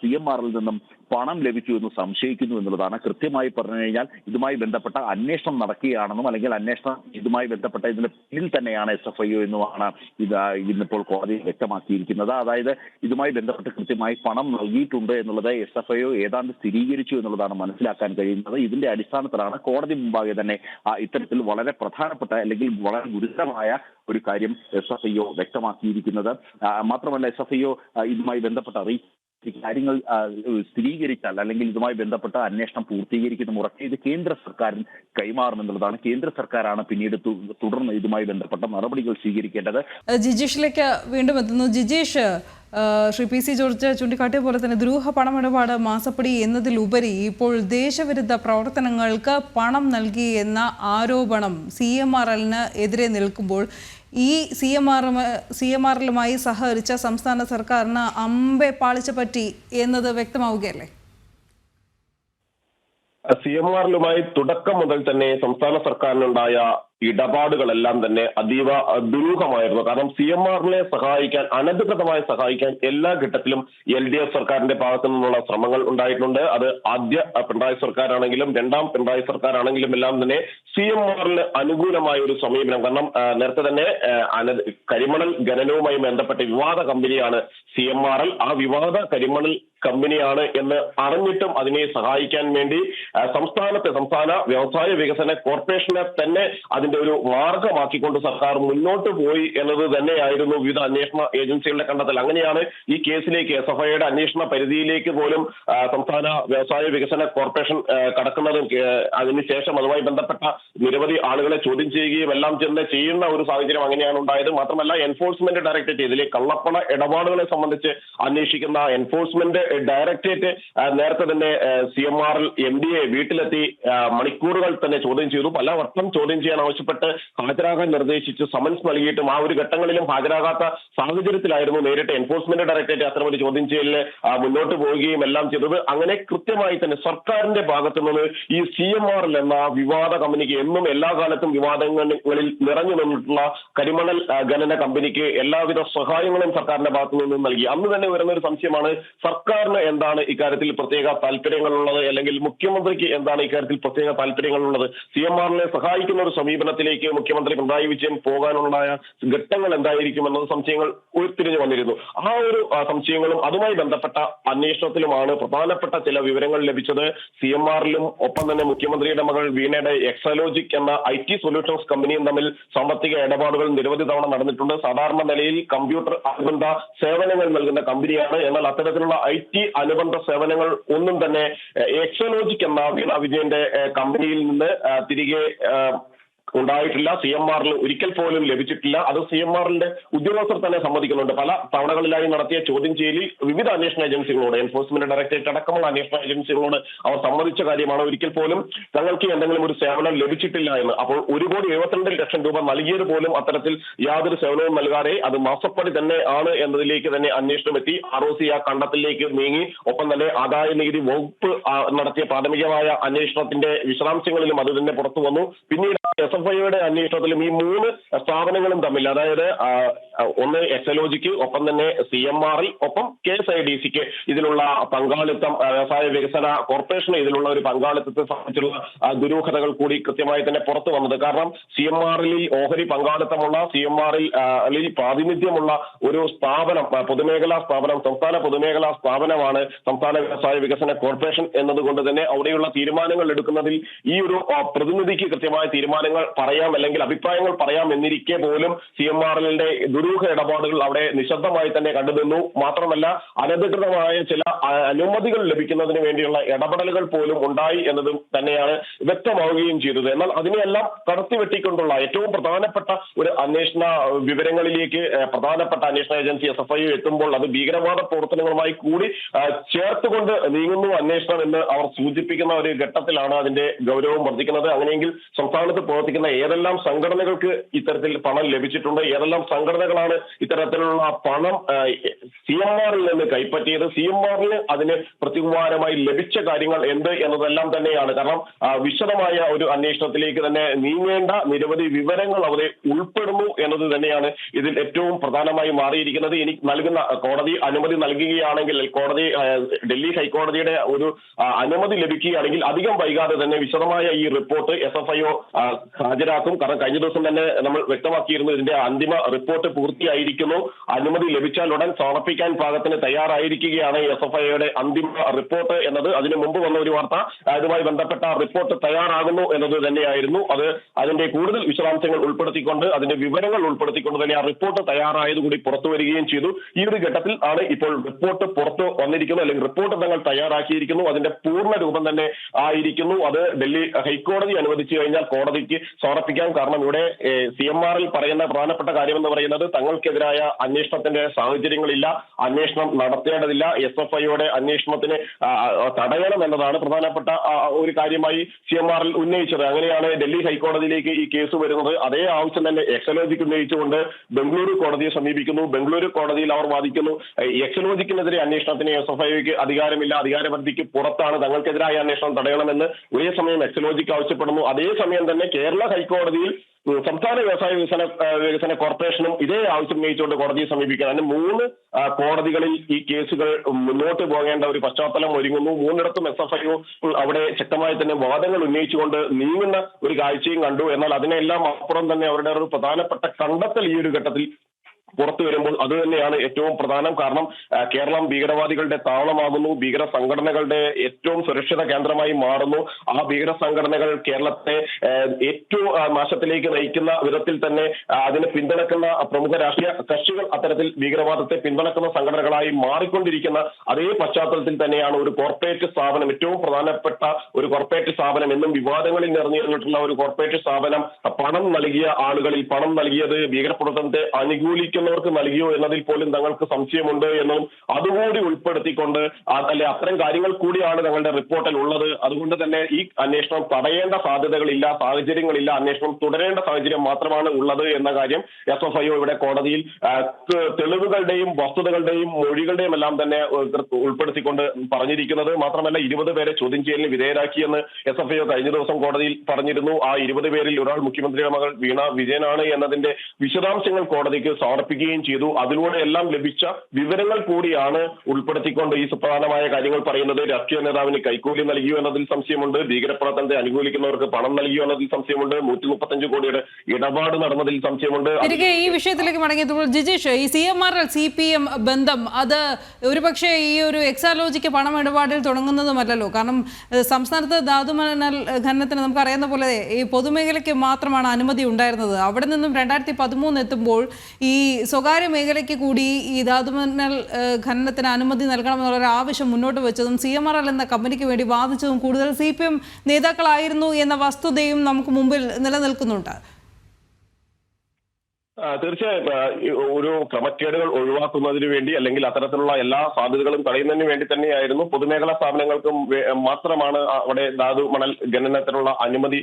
സി എം ആറിൽ നിന്നും പണം ലഭിച്ചു എന്ന് സംശയിക്കുന്നു എന്നുള്ളതാണ്. കൃത്യമായി പറഞ്ഞു കഴിഞ്ഞാൽ ഇതുമായി ബന്ധപ്പെട്ട അന്വേഷണം നടക്കുകയാണെന്നും അല്ലെങ്കിൽ അന്വേഷണം ഇതുമായി ബന്ധപ്പെട്ട ഇതിന്റെ പിന്നിൽ തന്നെയാണ് എസ് എഫ് ഐ ഒ എന്നുമാണ് ഇത് ഇന്നിപ്പോൾ കോടതി വ്യക്തമാക്കിയിരിക്കുന്നത്. അതായത് ഇതുമായി ബന്ധപ്പെട്ട് കൃത്യമായി പണം നൽകിയിട്ടുണ്ട് എന്നുള്ളത് എസ് എഫ് ഐ ഒ ഏതാണ്ട് സ്ഥിരീകരിച്ചു എന്നുള്ളതാണ് മനസ്സിലാക്കാൻ കഴിയുന്നത്. ഇതിന്റെ അടിസ്ഥാനത്തിലാണ് കോടതി മുമ്പാകെ തന്നെ ഇത്തരത്തിൽ വളരെ പ്രധാനപ്പെട്ട അല്ലെങ്കിൽ വളരെ ഗുരുതരമായ ഒരു കാര്യം എസ് എഫ് ഐ ഒ വ്യക്തമാക്കിയിരിക്കുന്നത് മാത്രമല്ല എസ് എഫ് ഐ ഒ ഇതുമായി ബന്ധപ്പെട്ട അറിയിച്ചു ഈ കാര്യങ്ങൾ സ്ഥിരീകരിച്ചാൽ അല്ലെങ്കിൽ ഇതുമായി ബന്ധപ്പെട്ട അന്വേഷണം പൂർത്തീകരിക്കുന്ന മുറയ്ക്ക് ഇത് കേന്ദ്ര സർക്കാരിന് കൈമാറുമെന്നുള്ളതാണ് കേന്ദ്ര സർക്കാരാണ് പിന്നീട് തുടർന്ന് ഇതുമായി ബന്ധപ്പെട്ട നടപടികൾ സ്വീകരിക്കേണ്ടത്. ജിജീഷിലേക്ക് വീണ്ടും എത്തുന്നു. ജിജീഷ് ശ്രീ പി സി ജോർജ് ചൂണ്ടിക്കാട്ടിയ പോലെ തന്നെ ദ്രൂഹ പണമിടപാട് മാസപ്പടി എന്നതിലുപരി ഇപ്പോൾ ദേശവിരുദ്ധ പ്രവർത്തനങ്ങൾക്ക് പണം നൽകി എന്ന ആരോപണം സി എം ആർ എല്ലിന് എതിരെ നിൽക്കുമ്പോൾ ഈ C M R C M ആറിലുമായി സഹകരിച്ച സംസ്ഥാന സർക്കാരിന് അമ്പെ പാളിച്ച പറ്റി എന്നത് വ്യക്തമാവുകയല്ലേ? സി എം ആറിലുമായി തുടക്കം മുതൽ തന്നെ സംസ്ഥാന സർക്കാരിനുണ്ടായ ഇടപാടുകളെല്ലാം തന്നെ അതീവ ദുരൂഹമായിരുന്നു. കാരണം സി എം ആറിനെ സഹായിക്കാൻ അനധികൃതമായി സഹായിക്കാൻ എല്ലാ ഘട്ടത്തിലും എൽ ഡി എഫ് സർക്കാരിന്റെ ഭാഗത്തു നിന്നുള്ള ശ്രമങ്ങൾ ഉണ്ടായിട്ടുണ്ട്. അത് ആദ്യ പിണറായി സർക്കാരാണെങ്കിലും രണ്ടാം പിണറായി സർക്കാരാണെങ്കിലും എല്ലാം തന്നെ സി എം ആറിന് അനുകൂലമായ ഒരു സമീപനം. കാരണം നേരത്തെ തന്നെ കരിമണൽ ഖനനവുമായി ബന്ധപ്പെട്ട വിവാദ കമ്പനിയാണ് സി എം ആർ എൽ ആ വിവാദ കരിമണൽ കമ്പനിയാണ് എന്ന് അറിഞ്ഞിട്ടും അതിനെ സഹായിക്കാൻ വേണ്ടി സംസ്ഥാനത്തെ സംസ്ഥാന വ്യവസായ വികസന കോർപ്പറേഷനെ തന്നെ അതിന്റെ ഒരു മാർഗമാക്കിക്കൊണ്ട് സർക്കാർ മുന്നോട്ട് പോയി എന്നത് തന്നെയായിരുന്നു വിവിധ അന്വേഷണ ഏജൻസികളുടെ കണ്ടെത്തൽ. അങ്ങനെയാണ് ഈ കേസിലേക്ക് എസ് എഫ് ഐയുടെ അന്വേഷണ പരിധിയിലേക്ക് പോലും സംസ്ഥാന വ്യവസായ വികസന കോർപ്പറേഷൻ കടക്കുന്നതും അതിനുശേഷം അതുമായി ബന്ധപ്പെട്ട നിരവധി ആളുകളെ ചോദ്യം ചെയ്യുകയും എല്ലാം ചെന്ന് ചെയ്യുന്ന ഒരു സാഹചര്യം അങ്ങനെയാണ് ഉണ്ടായത്. മാത്രമല്ല എൻഫോഴ്സ്മെന്റ് ഡയറക്ടറേറ്റ് ഇതിലെ കള്ളപ്പണ ഇടപാടുകളെ സംബന്ധിച്ച് അന്വേഷിക്കുന്ന എൻഫോഴ്സ്മെന്റ് ഡയറക്ടറേറ്റ് നേരത്തെ തന്നെ C M R M D A വീട്ടിലെത്തി മണിക്കൂറുകൾ തന്നെ ചോദ്യം ചെയ്തു. പല വട്ടം ചോദ്യം ചെയ്യാൻ ആവശ്യപ്പെട്ട് ഹാജരാകാൻ നിർദ്ദേശിച്ചു. സമൻസ് നൽകിയിട്ടും ആ ഒരു ഘട്ടങ്ങളിലും ഹാജരാകാത്ത സാഹചര്യത്തിലായിരുന്നു നേരിട്ട് എൻഫോഴ്സ്മെന്റ് ഡയറക്ടറേറ്റ് അത്തരമൊരു ചോദ്യം ചെയ്യലിന് മുന്നോട്ട് പോവുകയും എല്ലാം ചെയ്തത്. അങ്ങനെ കൃത്യമായി തന്നെ സർക്കാരിന്റെ ഭാഗത്തു നിന്ന് ഈ സി എം ആർ എന്ന വിവാദ കമ്പനിക്ക് എന്നും എല്ലാ കാലത്തും വിവാദങ്ങളിൽ നിറഞ്ഞു നിന്നിട്ടുള്ള കരിമണൽ ഖനന കമ്പനിക്ക് എല്ലാവിധ സഹായങ്ങളും സർക്കാരിന്റെ ഭാഗത്തു നിന്നും നൽകി. അന്ന് തന്നെ വരുന്ന ഒരു സംശയമാണ് സർക്കാരിന് എന്താണ്? ഇക്കാര്യത്തിൽ പ്രത്യേക താല്പര്യങ്ങളുള്ളത്? അല്ലെങ്കിൽ മുഖ്യമന്ത്രിക്ക് എന്താണ് ഇക്കാര്യത്തിൽ പ്രത്യേക താല്പര്യങ്ങളുള്ളത്? സി എം ആറിനെ സഹായിക്കുന്ന ഒരു സമീപനത്തിലേക്ക് മുഖ്യമന്ത്രി പിണറായി വിജയൻ പോകാനുണ്ടായ ഘട്ടങ്ങൾ എന്തായിരിക്കും എന്നത് സംശയങ്ങൾ ഉയർത്തിരിഞ്ഞു വന്നിരുന്നു. ആ ഒരു സംശയങ്ങളും അതുമായി ബന്ധപ്പെട്ട അന്വേഷണത്തിലുമാണ് പ്രധാനപ്പെട്ട ചില വിവരങ്ങൾ ലഭിച്ചത്. സി എം ആറിലും ഒപ്പം തന്നെ മുഖ്യമന്ത്രിയുടെ മകൾ വീണയുടെ എക്സലോജിക് എന്ന ഐ ടി സൊല്യൂഷൻസ് കമ്പനിയും തമ്മിൽ സാമ്പത്തിക ഇടപാടുകൾ നിരവധി തവണ നടന്നിട്ടുണ്ട്. സാധാരണ നിലയിൽ കമ്പ്യൂട്ടർ അനുബന്ധ സേവനങ്ങൾ നൽകുന്ന കമ്പനിയാണ്. എന്നാൽ അത്തരത്തിലുള്ള ഐ ടി അനുബന്ധ സേവനങ്ങൾ ഒന്നും തന്നെ എക്സോലോജിക് എന്ന വീണ വിജയന്റെ കമ്പനിയിൽ നിന്ന് തിരികെ ഉണ്ടായിട്ടില്ല. സി എം ആറിൽ ഒരിക്കൽ പോലും ലഭിച്ചിട്ടില്ല. അത് സി എം ആറിന്റെ ഉദ്യോഗസ്ഥർ തന്നെ സമ്മതിക്കുന്നുണ്ട്. പല തവണകളിലായി നടത്തിയ ചോദ്യം ചെയ്യലിൽ വിവിധ അന്വേഷണ ഏജൻസികളോട് എൻഫോഴ്സ്മെന്റ് ഡയറക്ടറേറ്റ് അടക്കമുള്ള അന്വേഷണ ഏജൻസികളോട് അവർ സമ്മതിച്ച കാര്യമാണ് ഒരിക്കൽ പോലും തങ്ങൾക്ക് എന്തെങ്കിലും ഒരു സേവനം ലഭിച്ചിട്ടില്ല എന്ന്. അപ്പോൾ ഒരു കോടി എഴുപത്തിരണ്ട് ലക്ഷം രൂപ നൽകിയത് പോലും അത്തരത്തിൽ യാതൊരു സേവനവും നൽകാതെ അത് മാസപ്പടി തന്നെ ആണ് എന്നതിലേക്ക് തന്നെ അന്വേഷണം എത്തി. ആർ ഒ സി ആ കണ്ടത്തിലേക്ക് നീങ്ങി. ഒപ്പം തന്നെ ആദായ നികുതി വകുപ്പ് നടത്തിയ പ്രാഥമികമായ അന്വേഷണത്തിന്റെ വിശദാംശങ്ങളിലും അത് തന്നെ പുറത്തു വന്നു. പിന്നീട് എസ് എഫ് ഐയുടെ അന്വേഷണത്തിലും ഈ മൂന്ന് സ്ഥാപനങ്ങളും തമ്മിൽ അതായത് ഒന്ന് എസ് ഒന്ന് ഒജിക്ക് ഒപ്പം തന്നെ സി എം ആറിൽ ഒപ്പം കെ എസ് ഐ ഡി സിക്ക് ഇതിലുള്ള പങ്കാളിത്തം വ്യവസായ വികസന കോർപ്പറേഷന് ഇതിലുള്ള ഒരു പങ്കാളിത്തത്തെ സംബന്ധിച്ചുള്ള ദുരൂഹതകൾ കൂടി കൃത്യമായി തന്നെ പുറത്തു വന്നത്. കാരണം സി എം ആറിൽ ഓഹരി പങ്കാളിത്തമുള്ള സി എം ആറിൽ പ്രാതിനിധ്യമുള്ള ഒരു സ്ഥാപനം പൊതുമേഖലാ സ്ഥാപനം സംസ്ഥാന പൊതുമേഖലാ സ്ഥാപനമാണ് സംസ്ഥാന വ്യവസായ വികസന കോർപ്പറേഷൻ എന്നതുകൊണ്ട് തന്നെ അവിടെയുള്ള തീരുമാനങ്ങൾ എടുക്കുന്നതിൽ ഈ ഒരു പ്രതിനിധിക്ക് കൃത്യമായ തീരുമാനങ്ങൾ പറയാം അല്ലെങ്കിൽ അഭിപ്രായങ്ങൾ പറയാം എന്നിരിക്കെ പോലും സി എം ആർ എല്ലിന്റെ ദുരൂഹ ഇടപാടുകൾ അവിടെ നിശബ്ദമായി തന്നെ കണ്ടുനിന്നു മാത്രമല്ല അനധികൃതമായ ചില അനുമതികൾ ലഭിക്കുന്നതിന് വേണ്ടിയുള്ള ഇടപെടലുകൾ പോലും ഉണ്ടായി എന്നതും തന്നെയാണ് വ്യക്തമാവുകയും ചെയ്തത്. എന്നാൽ അതിനെയെല്ലാം കടത്തിവെട്ടിക്കൊണ്ടുള്ള ഏറ്റവും പ്രധാനപ്പെട്ട ഒരു അന്വേഷണ വിവരങ്ങളിലേക്ക് പ്രധാനപ്പെട്ട അന്വേഷണ ഏജൻസി എസ് എഫ് ഐ എത്തുമ്പോൾ അത് ഭീകരവാദ പ്രവർത്തനങ്ങളുമായി കൂടി ചേർത്തുകൊണ്ട് നീങ്ങുന്നു അന്വേഷണം എന്ന് അവർ സൂചിപ്പിക്കുന്ന ഒരു ഘട്ടത്തിലാണ് അതിന്റെ ഗൗരവം വർദ്ധിക്കുന്നത്. അങ്ങനെയെങ്കിൽ സംസ്ഥാനത്ത് പ്രവർത്തിക്കുന്ന ഏതെല്ലാം സംഘടനകൾക്ക് ഇത്തരത്തിൽ പണം ലഭിച്ചിട്ടുണ്ട് ഏതെല്ലാം സംഘടനകളാണ് ഇത്തരത്തിലുള്ള പണം സി എം ആറിൽ നിന്ന് കൈപ്പറ്റിയത് സി എം ആറിന് അതിന് പ്രത്യുപകാരമായി ലഭിച്ച കാര്യങ്ങൾ എന്ത് എന്നതെല്ലാം തന്നെയാണ്. കാരണം വിശദമായ ഒരു അന്വേഷണത്തിലേക്ക് തന്നെ നീങ്ങേണ്ട നിരവധി വിവരങ്ങൾ അവിടെ ഉൾപ്പെടുന്നു എന്നത് തന്നെയാണ് ഇതിൽ ഏറ്റവും പ്രധാനമായി മാറിയിരിക്കുന്നത്. ഇനി നൽകുന്ന കോടതി അനുമതി നൽകുകയാണെങ്കിൽ കോടതി ഡൽഹി ഹൈക്കോടതിയുടെ ഒരു അനുമതി ലഭിക്കുകയാണെങ്കിൽ അധികം വൈകാതെ തന്നെ വിശദമായ ഈ report S F I O ഹാജരാക്കും. കാരണം കഴിഞ്ഞ ദിവസം തന്നെ നമ്മൾ വ്യക്തമാക്കിയിരുന്നു ഇതിന്റെ അന്തിമ റിപ്പോർട്ട് പൂർത്തിയായിരിക്കുന്നു. അനുമതി ലഭിച്ചാൽ ഉടൻ സമർപ്പിക്കാൻ പാകത്തിന് തയ്യാറായിരിക്കുകയാണ് എസ് എഫ് ഐയുടെ അന്തിമ റിപ്പോർട്ട് എന്നത്. അതിനു മുമ്പ് വന്ന ഒരു വാർത്ത അതുമായി ബന്ധപ്പെട്ട റിപ്പോർട്ട് തയ്യാറാകുന്നു എന്നത് തന്നെയായിരുന്നു. അത് അതിന്റെ കൂടുതൽ വിശദാംശങ്ങൾ ഉൾപ്പെടുത്തിക്കൊണ്ട് അതിന്റെ വിവരങ്ങൾ ഉൾപ്പെടുത്തിക്കൊണ്ട് തന്നെ ആ റിപ്പോർട്ട് തയ്യാറായതുകൂടി പുറത്തു വരികയും ചെയ്തു. ഈ ഒരു ഘട്ടത്തിൽ ആണ് ഇപ്പോൾ റിപ്പോർട്ട് പുറത്തു വന്നിരിക്കുന്നു അല്ലെങ്കിൽ റിപ്പോർട്ട് തങ്ങൾ തയ്യാറാക്കിയിരിക്കുന്നു. അതിന്റെ പൂർണ രൂപം തന്നെ ആയിരിക്കുന്നു. അത് ഡൽഹി ഹൈക്കോടതി അനുവദിച്ചു കഴിഞ്ഞാൽ കോടതിക്ക് സമർപ്പിക്കാം. കാരണം ഇവിടെ സി എം ആറിൽ പറയുന്ന പ്രധാനപ്പെട്ട കാര്യം എന്ന് പറയുന്നത് തങ്ങൾക്കെതിരായ അന്വേഷണത്തിന്റെ സാഹചര്യങ്ങളില്ല അന്വേഷണം നടത്തേണ്ടതില്ല എസ് എഫ് ഐയുടെ അന്വേഷണത്തിന് തടയണം എന്നതാണ് പ്രധാനപ്പെട്ട ഒരു കാര്യമായി സി എം ആറിൽ ഉന്നയിച്ചത്. അങ്ങനെയാണ് ഡൽഹി ഹൈക്കോടതിയിലേക്ക് ഈ കേസ് വരുന്നത്. അതേ ആവശ്യം തന്നെ എക്സലോജിക്ക് ഉന്നയിച്ചുകൊണ്ട് ബംഗളൂരു കോടതിയെ സമീപിക്കുന്നു. ബംഗളൂരു കോടതിയിൽ അവർ വാദിക്കുന്നു. എക്സലോജിക്കിനെതിരെ അന്വേഷണത്തിന് എസ് എഫ് ഐക്ക് അധികാരമില്ല. അധികാരപരിധിക്ക് പുറത്താണ് തങ്ങൾക്കെതിരായ അന്വേഷണം തടയണമെന്ന് ഒരേ സമയം എക്സലോജിക്ക് ആവശ്യപ്പെടുന്നു. അതേസമയം തന്നെ കേരള ഹൈക്കോടതിയിൽ ഉം, സംസ്ഥാന വ്യവസായ വികസന വികസന കോർപ്പറേഷനും ഇതേ ആവശ്യം ഉന്നയിച്ചുകൊണ്ട് കോടതിയെ സമീപിക്കുകയാണ്. അതിന് മൂന്ന് കോടതികളിൽ ഈ കേസുകൾ മുന്നോട്ട് പോകേണ്ട ഒരു പശ്ചാത്തലം ഒരുങ്ങുന്നു. മൂന്നിടത്തും എസ് എഫ് ഐ അവിടെ ശക്തമായി തന്നെ വാദങ്ങൾ ഉന്നയിച്ചുകൊണ്ട് നീങ്ങുന്ന ഒരു കാഴ്ചയും കണ്ടു. എന്നാൽ അതിനെല്ലാം അപ്പുറം തന്നെ അവരുടെ ഒരു പ്രധാനപ്പെട്ട കണ്ടെത്തൽ ഈ ഒരു ഘട്ടത്തിൽ പുറത്തു വരുമ്പോൾ അത് തന്നെയാണ് ഏറ്റവും പ്രധാനം. കാരണം കേരളം ഭീകരവാദികളുടെ താവളമാകുന്നു. ഭീകര സംഘടനകളുടെ ഏറ്റവും സുരക്ഷിത കേന്ദ്രമായി മാറുന്നു. ആ ഭീകര സംഘടനകൾ കേരളത്തെ ഏറ്റവും നാശത്തിലേക്ക് നയിക്കുന്ന വിധത്തിൽ തന്നെ അതിനെ പിന്തുണക്കുന്ന പ്രമുഖ രാഷ്ട്രീയ കക്ഷികൾ അത്തരത്തിൽ ഭീകരവാദത്തെ പിന്തുണക്കുന്ന സംഘടനകളായി മാറിക്കൊണ്ടിരിക്കുന്ന അതേ പശ്ചാത്തലത്തിൽ തന്നെയാണ് ഒരു കോർപ്പറേറ്റ് സ്ഥാപനം ഏറ്റവും പ്രധാനപ്പെട്ട ഒരു കോർപ്പറേറ്റ് സ്ഥാപനം എന്നും വിവാദങ്ങളിൽ നിറഞ്ഞിരുന്നിട്ടുള്ള ഒരു കോർപ്പറേറ്റ് സ്ഥാപനം പണം നൽകിയ ആളുകളിൽ പണം നൽകിയത് ഭീകരപ്രവർത്തനത്തെ അനുകൂലിക്കുന്നവർക്ക് നൽകിയോ എന്നതിൽ പോലും തങ്ങൾക്ക് സംശയമുണ്ട് എന്നും അതുകൂടി ഉൾപ്പെടുത്തിക്കൊണ്ട് അല്ലെ അത്തരം കാര്യങ്ങൾ കൂടിയാണ് തങ്ങളുടെ റിപ്പോർട്ടിൽ ഉള്ളത്. അതുകൊണ്ട് തന്നെ ഈ അന്വേഷണം തടയേണ്ട സാധ്യതകളില്ല സാഹചര്യങ്ങളില്ല. അന്വേഷണം തുടരേണ്ട സാഹചര്യം മാത്രമാണ് ഉള്ളത് എന്ന കാര്യം എസ് എഫ് ഐ ഇവിടെ കോടതിയിൽ തെളിവുകളുടെയും വസ്തുതകളുടെയും മൊഴികളുടെയും എല്ലാം തന്നെ ഉൾ- ഉൾപ്പെടുത്തിക്കൊണ്ട് പറഞ്ഞിരിക്കുന്നത് മാത്രമല്ല ഇരുപത് പേരെ ചോദ്യം ചെയ്യലിന് വിധേയരാക്കിയെന്ന് എസ് എഫ് ഐ കഴിഞ്ഞ ദിവസം കോടതിയിൽ പറഞ്ഞിരുന്നു. ആ ഇരുപത് പേരിൽ ഒരാൾ മുഖ്യമന്ത്രിയുടെ മകൾ വീണ വിജയനാണ് എന്നതിന്റെ വിശദാംശങ്ങൾ കോടതിക്ക് സമർപ്പിക്കുകയും ചെയ്തു. അതിലൂടെ എല്ലാം ലഭിച്ച വിവരങ്ങൾ കൂടിയാണ് ഉൾപ്പെടുത്തിക്കൊണ്ട് ഈ സുപ്രധാനമായ കാര്യങ്ങൾ പറയുന്നത്. രാഷ്ട്രീയ നേതാവിന് കൈക്കൂലി നൽകിയോ എന്നതിൽ സംശയമുണ്ട്. ഭീകരപ്രവർത്തനത്തെ അനുകൂലിക്കുന്നവർക്ക് പണം നൽകിയോ എന്നതിൽ സംശയമുണ്ട്. നൂറ്റി മുപ്പത്തഞ്ച് കോടിയുടെ ഇടപാട് നടന്നതിൽ സംശയമുണ്ട്. ഈ വിഷയത്തിലേക്ക് മടങ്ങിയപ്പോൾ ജിജീഷ് ഈ C M R L C P M ബന്ധം അത് ഒരുപക്ഷെ ഈ ഒരു എക്സാലോജിക്ക് പണം ഇടപാടിൽ തുടങ്ങുന്നതുമല്ലല്ലോ. കാരണം സംസ്ഥാനത്ത് ധാതു ഖനനത്തിന് നമുക്ക് അറിയുന്ന പോലെ ഈ പൊതുമേഖലയ്ക്ക് മാത്രമാണ് അനുമതി ഉണ്ടായിരുന്നത്. അവിടെ നിന്നും രണ്ടായിരത്തി പതിമൂന്ന് എത്തുമ്പോൾ ഈ സ്വകാര്യ മേഖലയ്ക്ക് കൂടി ഈ ധാതുമണൽ ഖനനത്തിന് അനുമതി നൽകണമെന്നുള്ള ഒരു ആവശ്യം മുന്നോട്ട് വെച്ചതും സി എം ആർ എൽ എന്ന കമ്പനിക്ക് വേണ്ടി വാദിച്ചതും കൂടുതൽ സി പി എം നേതാക്കളായിരുന്നു എന്ന വസ്തുതയും നമുക്ക് മുമ്പിൽ നിലനിൽക്കുന്നുണ്ട്. തീർച്ചയായും ഒരു ക്രമക്കേടുകൾ ഒഴിവാക്കുന്നതിന് വേണ്ടി അല്ലെങ്കിൽ അത്തരത്തിലുള്ള എല്ലാ സാധ്യതകളും തടയുന്നതിന് വേണ്ടി തന്നെയായിരുന്നു പൊതുമേഖലാ സ്ഥാപനങ്ങൾക്കും മാത്രമാണ് അവിടെ ധാതു മണൽ ഖനനത്തിനുള്ള അനുമതി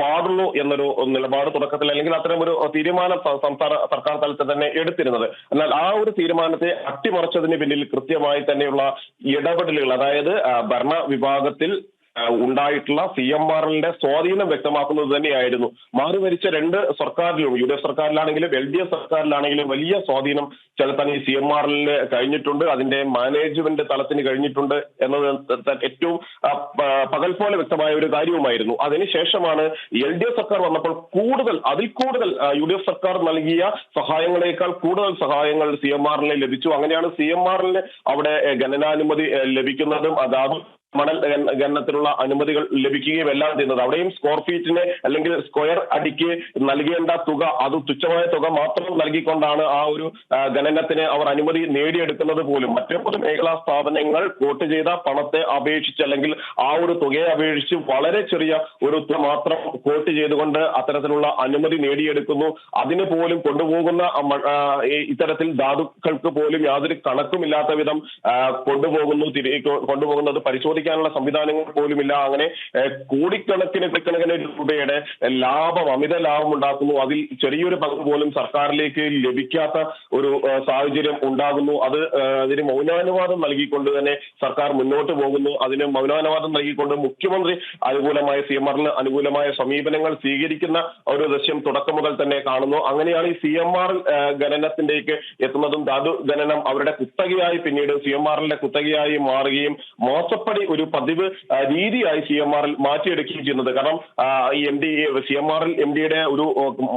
പാടുള്ളൂ എന്നൊരു നിലപാട് തുടക്കത്തിൽ അല്ലെങ്കിൽ അത്തരം ഒരു തീരുമാനം സംസ്ഥാന സർക്കാർ തലത്തിൽ തന്നെ എടുത്തിരുന്നത്. എന്നാൽ ആ ഒരു തീരുമാനത്തെ അട്ടിമറിച്ചതിന് പിന്നിൽ കൃത്യമായി തന്നെയുള്ള ഇടപെടലുകൾ അതായത് ഭരണ വിഭാഗത്തിൽ ഉണ്ടായിട്ടുള്ള സി എം എല്ലിന്റെ സ്വാധീനം വ്യക്തമാക്കുന്നത് തന്നെയായിരുന്നു. മാറി മരിച്ച രണ്ട് സർക്കാരിലും യു ഡി എഫ് സർക്കാരിലാണെങ്കിലും എൽ ഡി എഫ് സർക്കാരിലാണെങ്കിലും വലിയ സ്വാധീനം ചെലുത്താൻ ഈ സി എം എല്ലിന് കഴിഞ്ഞിട്ടുണ്ട്. അതിന്റെ മാനേജ്മെന്റ് തലത്തിന് കഴിഞ്ഞിട്ടുണ്ട് എന്നത് ഏറ്റവും പകൽ പോലെ വ്യക്തമായ ഒരു കാര്യവുമായിരുന്നു. അതിനുശേഷമാണ് എൽ ഡി എഫ് സർക്കാർ വന്നപ്പോൾ കൂടുതൽ അതിൽ കൂടുതൽ യു ഡി എഫ് സർക്കാർ നൽകിയ സഹായങ്ങളെക്കാൾ കൂടുതൽ സഹായങ്ങൾ സി എം ആറിന് ലഭിച്ചു. അങ്ങനെയാണ് സി എം ആറിന് അവിടെ ഗണനാനുമതി ലഭിക്കുന്നതും അതാത് മണൽ ഖന- ഖനനത്തിനുള്ള അനുമതികൾ ലഭിക്കുകയും എല്ലാം ചെയ്യുന്നത്. അവിടെയും സ്ക്വയർ ഫീറ്റിന് അല്ലെങ്കിൽ സ്ക്വയർ അടിക്ക് നൽകേണ്ട തുക അത് തുച്ഛമായ തുക മാത്രം നൽകിക്കൊണ്ടാണ് ആ ഒരു ഖനനത്തിന് അവർ അനുമതി നേടിയെടുക്കുന്നത് പോലും. മറ്റു പൊതുമേഖലാ സ്ഥാപനങ്ങൾ കോട്ട് ചെയ്ത പണത്തെ അപേക്ഷിച്ച് അല്ലെങ്കിൽ ആ ഒരു തുകയെ അപേക്ഷിച്ച് വളരെ ചെറിയ ഒരു തുക മാത്രം കോട്ട് ചെയ്തുകൊണ്ട് അത്തരത്തിലുള്ള അനുമതി നേടിയെടുക്കുന്നു. അതിന് പോലും കൊണ്ടുപോകുന്ന ഇത്തരത്തിൽ ധാതുക്കൾക്ക് പോലും യാതൊരു കണക്കുമില്ലാത്ത വിധം കൊണ്ടുപോകുന്നു കൊണ്ടുപോകുന്നത് കൊ- കൊണ്ടുപോകുന്നത് സംവിധാനങ്ങൾ പോലുമില്ല. അങ്ങനെ കോടിക്കണക്കിന് കണക്കിന് രൂപയുടെ ലാഭം അമിത ലാഭം ഉണ്ടാക്കുന്നു. അതിൽ ചെറിയൊരു പങ്ക് പോലും സർക്കാരിലേക്ക് ലഭിക്കാത്ത ഒരു സാഹചര്യം ഉണ്ടാകുന്നു. അത് അതിന് മൗനാനുവാദം നൽകിക്കൊണ്ട് തന്നെ സർക്കാർ മുന്നോട്ട് പോകുന്നു. അതിന് മൗനാനുവാദം നൽകിക്കൊണ്ട് മുഖ്യമന്ത്രി അനുകൂലമായ സി എം ആറിന് അനുകൂലമായ സമീപനങ്ങൾ സ്വീകരിക്കുന്ന ഒരു ദൃശ്യം തുടക്കം മുതൽ തന്നെ കാണുന്നു. അങ്ങനെയാണ് ഈ സി എം ആർ ഖനനത്തിലേക്ക് എത്തുന്നതും. ധാതു ഖനനം അവരുടെ കുത്തകയായി പിന്നീട് സി എം ആറിന്റെ കുത്തകയായി മാറുകയും മോശപ്പടി ഒരു പതിവ് രീതിയായി സി എം ആറിൽ മാറ്റിയെടുക്കുകയും ചെയ്യുന്നത്. കാരണം ഈ എം ഡി സി എം ആറിൽ എം ഡിയുടെ ഒരു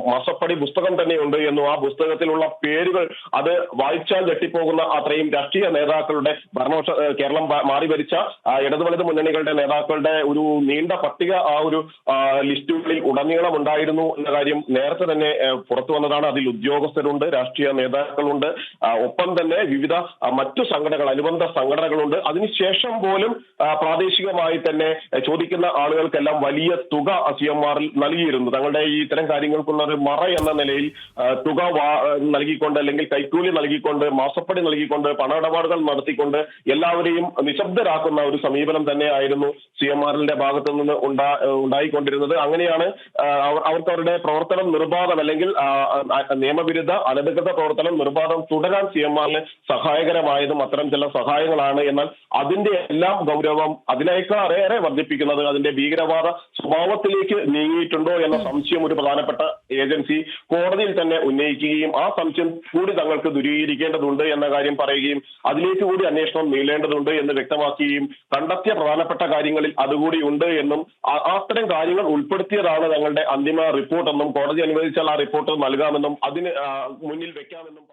മാസപ്പടി പുസ്തകം തന്നെയുണ്ട് എന്നും ആ പുസ്തകത്തിലുള്ള പേരുകൾ അത് വായിച്ചാൽ ഞെട്ടിപ്പോകുന്ന അത്രയും രാഷ്ട്രീയ നേതാക്കളുടെ ഭരണപക്ഷ കേരളം മാറി ഭരിച്ച ആ, ഇടതു വലത് മുന്നണികളുടെ നേതാക്കളുടെ ഒരു നീണ്ട പട്ടിക ആ ഒരു ലിസ്റ്റുകളിൽ ഉടനീളം ഉണ്ടായിരുന്നു എന്ന കാര്യം നേരത്തെ തന്നെ പുറത്തു വന്നതാണ്. അതിൽ ഉദ്യോഗസ്ഥരുണ്ട് രാഷ്ട്രീയ നേതാക്കളുണ്ട് ഒപ്പം തന്നെ വിവിധ മറ്റു സംഘടനകൾ അനുബന്ധ സംഘടനകളുണ്ട്. അതിനുശേഷം പോലും പ്രാദേശികമായി തന്നെ ചോദിക്കുന്ന ആളുകൾക്കെല്ലാം വലിയ തുക സി എം ആറിൽ നൽകിയിരുന്നു. തങ്ങളുടെ ഈ ഇത്തരം കാര്യങ്ങൾക്കുള്ള ഒരു മറ എന്ന നിലയിൽ തുക നൽകിക്കൊണ്ട് അല്ലെങ്കിൽ കൈക്കൂലി നൽകിക്കൊണ്ട് മാസപ്പടി നൽകിക്കൊണ്ട് പണമിടപാടുകൾ നടത്തിക്കൊണ്ട് എല്ലാവരെയും നിശബ്ദരാക്കുന്ന ഒരു സമീപനം തന്നെയായിരുന്നു സി എം ആറിന്റെ ഭാഗത്തു നിന്ന് ഉണ്ടാ ഉണ്ടായിക്കൊണ്ടിരുന്നത്. അങ്ങനെയാണ് അവർ അവർക്ക് അവരുടെ പ്രവർത്തനം നിർബാധം അല്ലെങ്കിൽ നിയമവിരുദ്ധ അനധികൃത പ്രവർത്തനം നിർബാധം തുടരാൻ സി എം ആറിന് സഹായകരമായതും അത്തരം ചില സഹായങ്ങളാണ്. എന്നാൽ അതിന്റെ എല്ലാം ഗൗരവം അതിനേക്കാൾ ഏറെ വർദ്ധിപ്പിക്കുന്നത് അതിന്റെ ഭീകരവാദ സ്വഭാവത്തിലേക്ക് നീങ്ങിയിട്ടുണ്ടോ എന്ന സംശയം ഒരു പ്രധാനപ്പെട്ട ഏജൻസി കോടതിയിൽ തന്നെ ഉന്നയിക്കുകയും ആ സംശയം കൂടി തങ്ങൾക്ക് ദുരീകരിക്കേണ്ടതുണ്ട് എന്ന കാര്യം പറയുകയും അതിലേക്ക് കൂടി അന്വേഷണം നീളേണ്ടതുണ്ട് എന്ന് വ്യക്തമാക്കുകയും കണ്ടെത്തിയ പ്രധാനപ്പെട്ട കാര്യങ്ങളിൽ അതുകൂടി ഉണ്ട് എന്നും അത്തരം കാര്യങ്ങൾ ഉൾപ്പെടുത്തിയതാണ് തങ്ങളുടെ അന്തിമ റിപ്പോർട്ടെന്നും കോടതി അനുവദിച്ചാൽ ആ റിപ്പോർട്ട് നൽകാമെന്നും അതിന് മുന്നിൽ വെക്കാമെന്നും